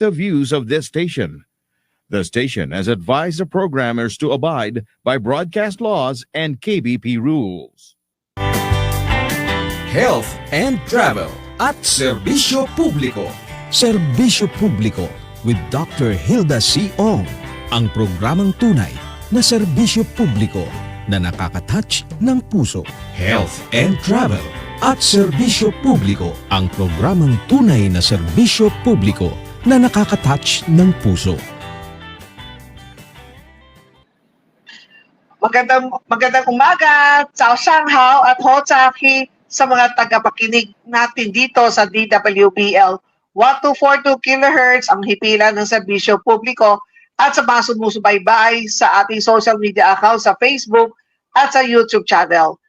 the views of this station. The station has advised the programmers to abide by broadcast laws and KBP rules. health and travel at Servicio Público. Servicio Público with Dr. Hilda C. Ong. Ang programang tunay na serbisyo publiko na nakakatouch ng puso. Health and travel at serbisyo publiko. Ang programang tunay na serbisyo publiko na nakakatouch ng puso. Magandang, magandang umaga, Cao Shanghao at Ho Chaki sa mga tagapakinig natin dito sa DWBL 1242 kHz ang hipila ng serbisyo publiko at sa mga sumusubaybay sa ating social media account sa Facebook at sa YouTube channel.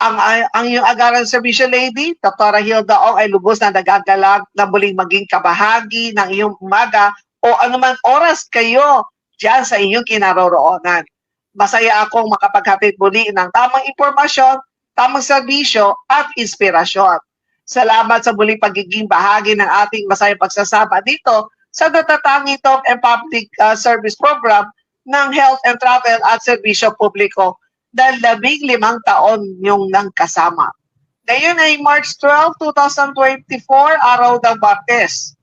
Ang, ang iyong agaran serbisyo lady, Dr. Hilda Ong ay lubos na nagagalag na muling maging kabahagi ng iyong umaga o anuman oras kayo dyan sa inyong kinaroroonan. Masaya akong makapaghatid muli ng tamang impormasyon, tamang serbisyo at inspirasyon. Salamat sa muling pagiging bahagi ng ating masayang pagsasama dito sa natatangi Talk and Public uh, Service Program ng Health and Travel at Serbisyo Publiko na labing limang taon yung nang kasama. Ngayon ay March 12, 2024, araw ng Martes.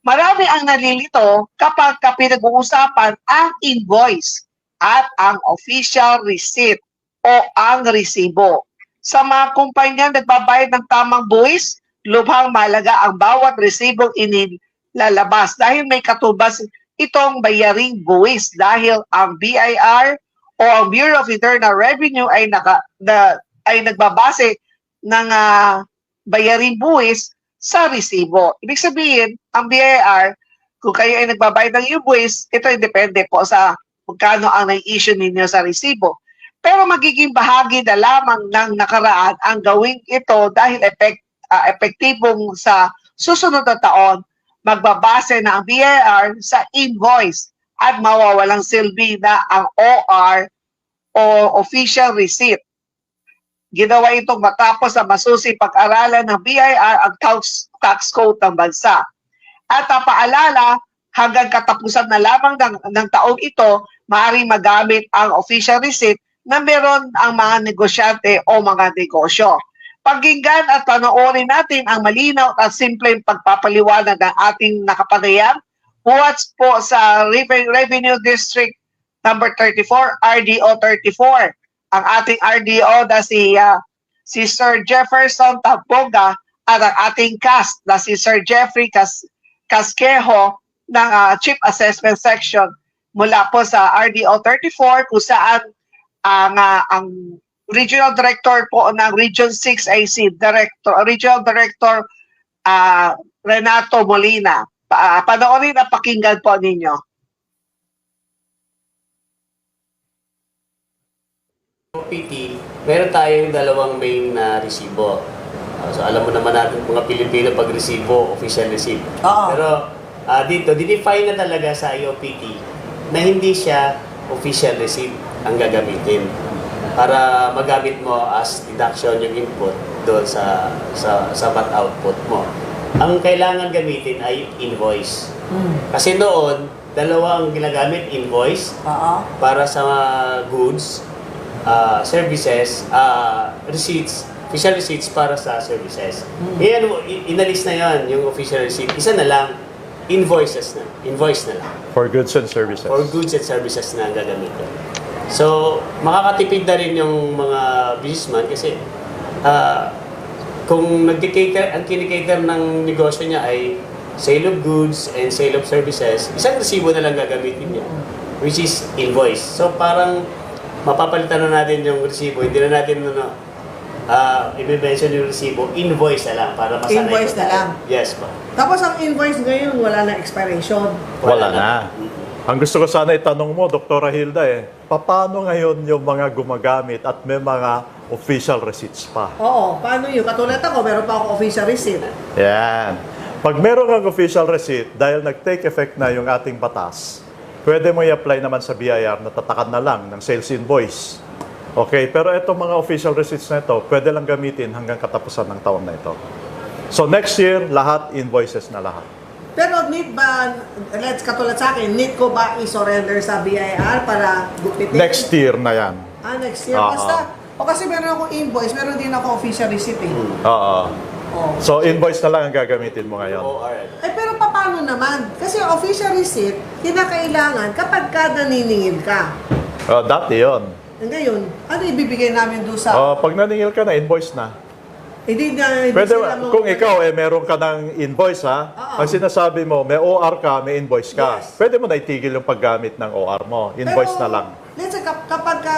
Marami ang nalilito kapag ka pinag-uusapan ang invoice at ang official receipt o ang resibo. Sa mga kumpanya nagbabayad ng tamang buwis, lubhang malaga ang bawat resibong inilalabas dahil may katubas itong bayaring buwis dahil ang BIR o ang Bureau of Internal Revenue ay naka, na, ay nagbabase ng ah, bayaring buwis sa resibo. Ibig sabihin, ang BIR, kung kayo ay nagbabayad ng yung buwis, ito ay depende po sa magkano ang nai-issue ninyo sa resibo. Pero magiging bahagi na lamang ng nakaraan ang gawing ito dahil epek, ah, epektibong sa susunod na taon, magbabase na ang BIR sa invoice at mawawalang silbi na ang OR o official receipt. Ginawa itong matapos na masusi pag-aralan ng BIR ang tax, tax code ng bansa. At ah, paalala, hanggang katapusan na lamang ng, ng taong ito, maaaring magamit ang official receipt na meron ang mga negosyante o mga negosyo. Pakinggan at panoorin natin ang malinaw at simpleng pagpapaliwanag ng ating nakapanayam. Buwats po sa Reven- Revenue District number 34, RDO 34. Ang ating RDO na si, ah, si Sir Jefferson Taboga at ang ating cast na si Sir Jeffrey Cas Casquejo ng ah, Chief Assessment Section mula po sa RDO 34 kung saan ang ah, ang Regional Director po ng Region 6 AC Director Regional Director ah, Renato Molina. Pa, panoorin at pakinggan po ninyo. PT, meron tayong dalawang main na resibo. Ah, so alam mo naman natin mga Pilipino pag resibo, official receipt. Oo. Pero ah, dito, didefine na talaga sa IOPT na hindi siya official receipt ang gagamitin para magamit mo as deduction yung input doon sa sa sa VAT output mo. Ang kailangan gamitin ay invoice. Kasi noon, dalawa ang ginagamit, invoice Oo. para sa goods, uh, services, uh, receipts, official receipts para sa services. Yan, i- inalis na yan, yung official receipt. Isa na lang, invoices na. Invoice na lang. For goods and services. For goods and services na ang gagamitin. So, makakatipid na rin yung mga businessman kasi ah, kung nag-cater, ang kinikater ng negosyo niya ay sale of goods and sale of services, isang resibo na lang gagamitin niya, which is invoice. So, parang mapapalitan na natin yung resibo, hindi na natin ano, ah i-mention yung resibo, invoice na lang para masanay Invoice na lang. Yes, pa. Tapos ang invoice ngayon, wala na expiration. Wala na. Ang gusto ko sana itanong mo, Dr. Hilda, eh, paano ngayon yung mga gumagamit at may mga official receipts pa? Oo, paano yun? Katulad ako, meron pa ako official receipt. Yan. Pag meron kang official receipt, dahil nag-take effect na yung ating batas, pwede mo i-apply naman sa BIR na tatakan na lang ng sales invoice. Okay, pero itong mga official receipts na ito, pwede lang gamitin hanggang katapusan ng taon na ito. So next year, lahat invoices na lahat. Pero need ba, let's katulad sa akin, need ko ba i-surrender sa BIR para gupitin? Next year na yan. Ah, next year. Oo. Basta, o kasi meron akong invoice, meron din ako official receipt eh. Oo. Oh. So, invoice na lang ang gagamitin mo ngayon. OR. Eh, pero paano naman? Kasi official receipt, kinakailangan kapag ka naniningil ka. Oh, dati yon. Eh, ngayon, ano ibibigay namin doon sa... Oh, pag naningil ka na, invoice na. Hindi na... hindi Pwede, sila mo- kung ikaw eh, meron ka ng invoice ha, Oo. pag sinasabi mo, may OR ka, may invoice ka, Yes. pwede mo na itigil yung paggamit ng OR mo. Invoice Pero, na lang. Let's say, kap- kapag ka,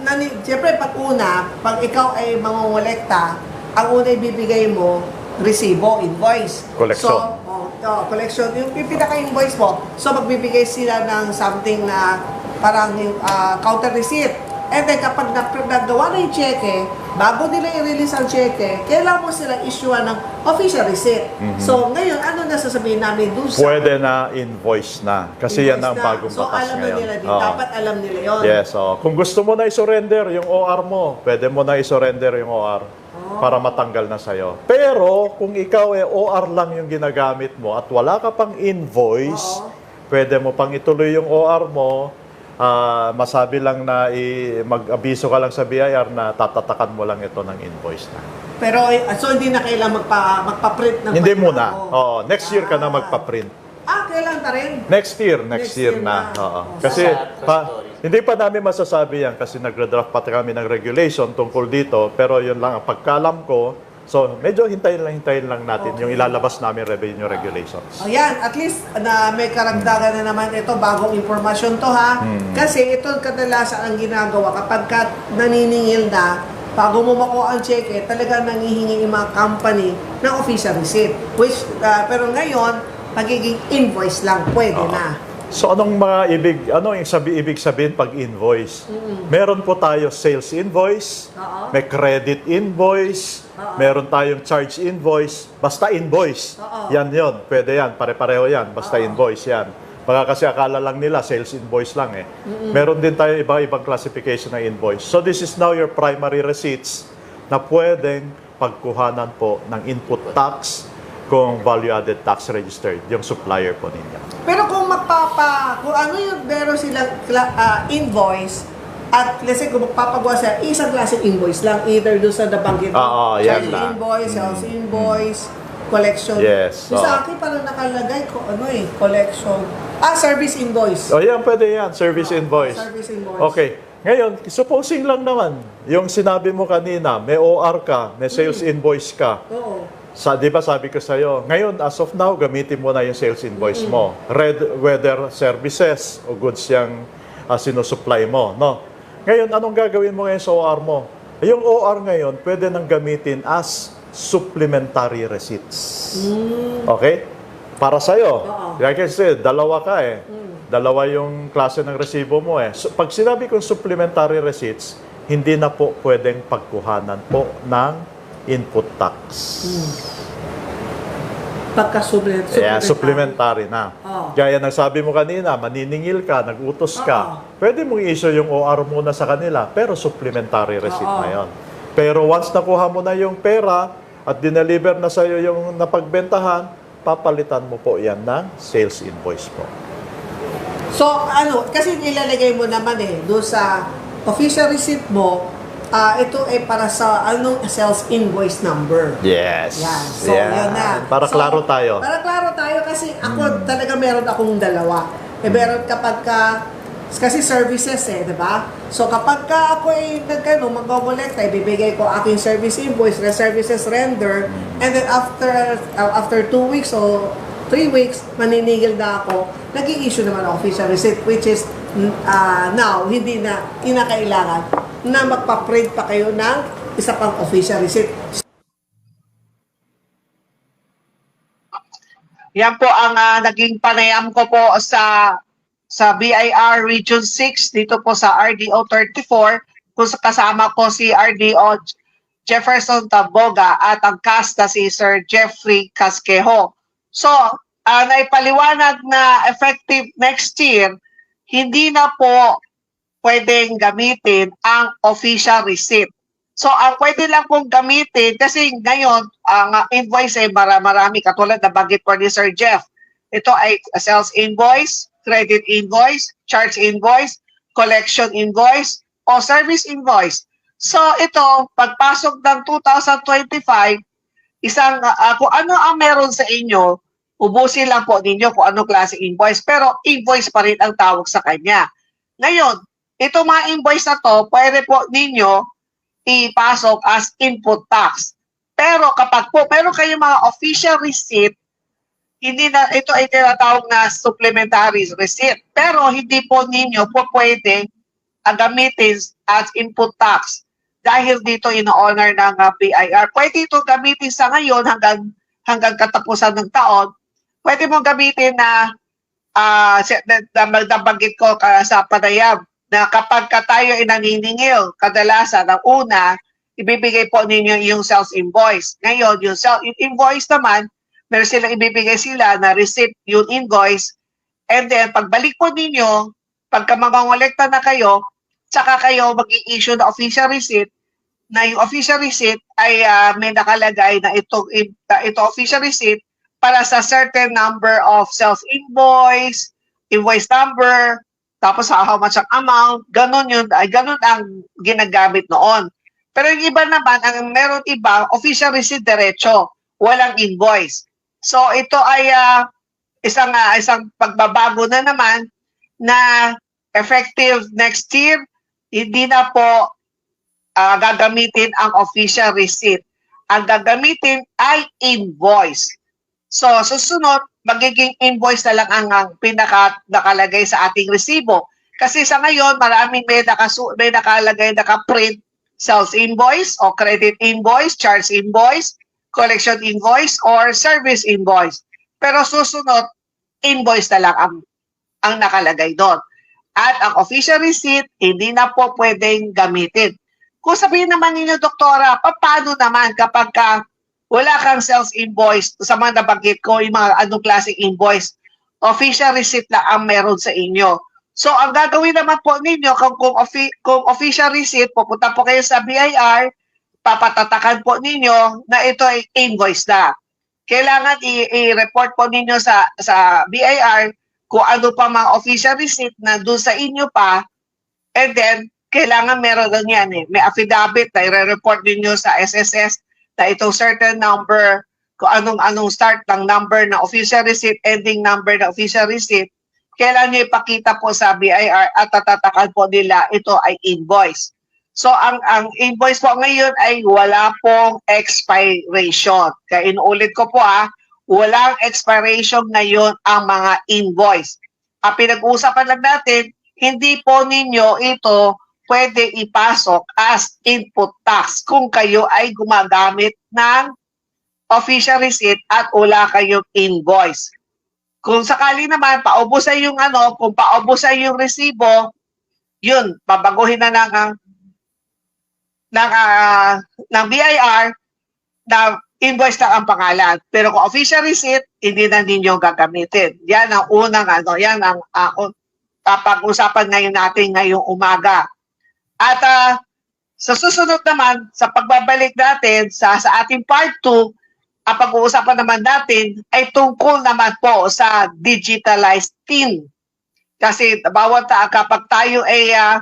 nani, siyempre pag una, pag ikaw ay mangongolekta, ang una ibibigay mo, resibo, invoice. Collection. So, oh, oh, collection. Yung pinaka-invoice mo, so magbibigay sila ng something na parang ah, counter receipt. And then kapag nap- nagawa na yung cheque, bago nila i-release ang cheque, kailangan mo sila issue ng official receipt. So ngayon, ano na sasabihin namin doon sa Mm-hmm. Pwede na invoice na. Kasi yan ang invoice na? bagong So batas alam na ngayon. nila din. Oo. Dapat alam nila yon. Yes, oh. Kung gusto mo na i-surrender yung OR mo, pwede mo na i-surrender yung OR para matanggal na sa'yo. Pero kung ikaw eh OR lang yung ginagamit mo at wala ka pang invoice, Oo. pwede mo pang ituloy yung OR mo, ah, masabi lang na i- mag-abiso ka lang sa BIR na tatatakan mo lang ito ng invoice na. Pero eh, so hindi na kailangan magpa magpa-print ng Hindi muna. Oo, next year ka na Ah. magpa-print. Ah, kailan ta rin? Next year, next, Next year, year na. na. Oo. Oh. Kasi Sa pa, hindi pa namin masasabi yan kasi nagre-draft pa kami ng regulation tungkol dito pero yun lang ang pagkalam ko. So, medyo hintayin lang, hintayin lang natin yung ilalabas namin revenue regulations. O yan, at least na may karagdagan na naman ito, bagong impormasyon to ha. Hmm. Kasi ito kadalasan ang ginagawa kapag ka naniningil na, bago mo makuha ang cheque, talaga nangihingi yung mga company ng official receipt. Which, ah, pero ngayon, magiging invoice lang, pwede Oo. na. So, anong mga ibig, ano yung sabi, ibig sabihin pag invoice? Meron po tayo sales invoice, Oo. may credit invoice, Oo. meron tayong charge invoice, basta invoice. Oo. Yan yon, pwede yan, pare-pareho yan, basta invoice yan. Baka kasi akala lang nila sales invoice lang eh. Meron din tayo iba-ibang classification ng invoice. So this is now your primary receipts na pwedeng pagkuhanan po ng input tax kung value-added tax registered, yung supplier po ninyo. Pero kung magpapa, kung ano yung meron silang ah, invoice, at let's say kung magpapagawa siya, isang klaseng invoice lang, either doon sa nabanggit mo, Oo, yan charge lang. invoice, sales invoice, collection. Yes, oo. Sa akin parang nakalagay ko, ano eh, collection. Ah, service invoice. O yan, pwede yan, service invoice. Service invoice. Okay. Ngayon, supposing lang naman, yung sinabi mo kanina, may OR ka, may sales invoice ka. Oo. Sa, di ba sabi ko sa'yo, ngayon, as of now, gamitin mo na yung sales invoice mo. Red, whether services o goods yung uh, sinusupply mo. No? Ngayon, anong gagawin mo ngayon sa OR mo? Yung OR ngayon, pwede nang gamitin as supplementary receipts. Okay? Para sa'yo. Oo. Kaya kasi, dalawa ka eh. Dalawa yung klase ng resibo mo eh. So, pag sinabi kong supplementary receipts, hindi na po pwedeng pagkuhanan po ng input tax. Pagka supplement, Kaya supplementary na. Oo. Gaya ng sabi mo kanina, maniningil ka, nagutos ka, pwede mong i-issue yung OR muna sa kanila, pero supplementary receipt Oo. na yon. Pero once nakuha mo na yung pera at dineliver na sa'yo yung napagbentahan, papalitan mo po yan ng sales invoice po. So, ano, kasi nilalagay mo naman eh, doon sa official receipt mo, ah ito ay para sa anong sales invoice number. Yes. Yan. So, Yan. yun na. Para So, klaro tayo. Hmm. Para klaro tayo kasi ako talaga meron akong dalawa. Eh, meron kapag ka, kasi services eh, di ba? So, kapag ka ako ay nagkano, mag-collect, ibibigay ko aking service invoice, the services render, and then after uh, after two weeks o three weeks, maninigil na ako, nag issue naman official receipt, which is mm, ah, now, hindi na kinakailangan na magpa-print pa kayo ng isa pang official receipt. Yan po ang ah, naging panayam ko po sa sa BIR Region 6 dito po sa RDO 34 kung sa- kasama ko si RDO Jefferson Taboga at ang cast na si Sir Jeffrey Casquejo. So, uh, naipaliwanag na effective next year, hindi na po pwedeng gamitin ang official receipt. So, ang pwede lang pong gamitin, kasi ngayon, ang uh, invoice ay mara- marami, katulad na bagit po ni Sir Jeff, ito ay sales invoice, credit invoice, charge invoice, collection invoice, o service invoice. So ito, pagpasok ng 2025, isang ah, kung ano ang meron sa inyo, ubusin lang po ninyo kung anong klase invoice. Pero invoice pa rin ang tawag sa kanya. Ngayon, itong mga invoice na to, pwede po ninyo ipasok as input tax. Pero kapag po meron kayong mga official receipt, hindi na ito ay tinatawag na supplementary receipt. Pero hindi po ninyo po pwede gamitin as input tax dahil dito ino-honor ng uh, BIR. Pwede ito gamitin sa ngayon hanggang hanggang katapusan ng taon. Pwede mo gamitin na uh, na, na, nabanggit ko sa panayam na kapag ka tayo ay naniningil, kadalasan ang una, ibibigay po ninyo yung sales invoice. Ngayon, yung sales invoice naman, meron silang ibibigay sila na receipt yung invoice. And then, pagbalik po ninyo, pagka mangongolekta na kayo, tsaka kayo mag-i-issue na official receipt, na yung official receipt ay ah, may nakalagay na ito, ito official receipt para sa certain number of sales invoice, invoice number, tapos how much ang amount, ganun yun, ay ganun ang ginagamit noon. Pero yung iba naman, ang meron iba, official receipt diretso, walang invoice. So ito ay ah, isang ah, isang pagbabago na naman na effective next year, hindi na po ah, gagamitin ang official receipt. Ang gagamitin ay invoice. So, susunod, magiging invoice na lang ang, ang pinaka nakalagay sa ating resibo. Kasi sa ngayon, maraming may, nakasu, may nakalagay, nakaprint sales invoice o credit invoice, charge invoice, collection invoice, or service invoice. Pero susunod, invoice na lang ang, ang nakalagay doon. At ang official receipt, hindi na po pwedeng gamitin. Kung sabihin naman ninyo, Doktora, paano naman kapag ka wala kang sales invoice sa mga nabanggit ko, yung mga anong klaseng invoice, official receipt lang ang meron sa inyo. So, ang gagawin naman po ninyo, kung, kung, offi- kung official receipt, pupunta po kayo sa BIR, papatatakan po ninyo na ito ay invoice na. Kailangan i-report po ninyo sa, sa BIR kung ano pa mga official receipt na doon sa inyo pa, and then, kailangan meron lang yan eh. May affidavit na i-report ninyo sa SSS na itong certain number, kung anong-anong start ng number na official receipt, ending number na official receipt, kailan nyo ipakita po sa BIR at tatatakan po nila ito ay invoice. So ang ang invoice po ngayon ay wala pong expiration. Kaya inuulit ko po ah, walang expiration ngayon ang mga invoice. Ang pinag-uusapan lang natin, hindi po ninyo ito pwede ipasok as input tax kung kayo ay gumagamit ng official receipt at wala kayong invoice. Kung sakali naman, paubusan yung ano, kung paubusan yung resibo, yun, babaguhin na ng, ang- ng, ah, ng BIR na invoice lang ang pangalan. Pero kung official receipt, hindi na ninyo gagamitin. Yan ang unang ano, yan ang uh, pag-usapan ngayon natin ngayong umaga. At ah, sa susunod naman, sa pagbabalik natin sa, sa ating part 2, ang pag-uusapan naman natin ay tungkol naman po sa digitalized tin. Kasi bawat ta kapag tayo ay uh,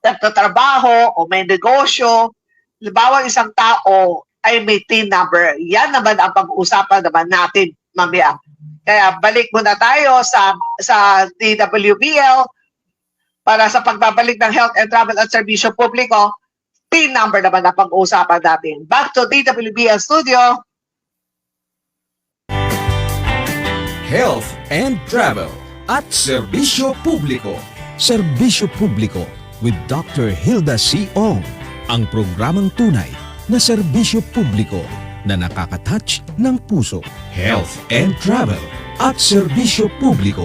nagtatrabaho o may negosyo, bawat isang tao ay may tin number. Yan naman ang pag-uusapan naman natin mamaya. Kaya balik muna tayo sa sa DWBL para sa pagbabalik ng health and travel at serbisyo publiko, PIN number naman ang pag-uusapan natin. Back to DWBL Studio. Health and Travel at Serbisyo Publiko. Serbisyo Publiko with Dr. Hilda C. Ong. Ang programang tunay na serbisyo publiko na nakakatouch ng puso. Health and Travel at Serbisyo Publiko.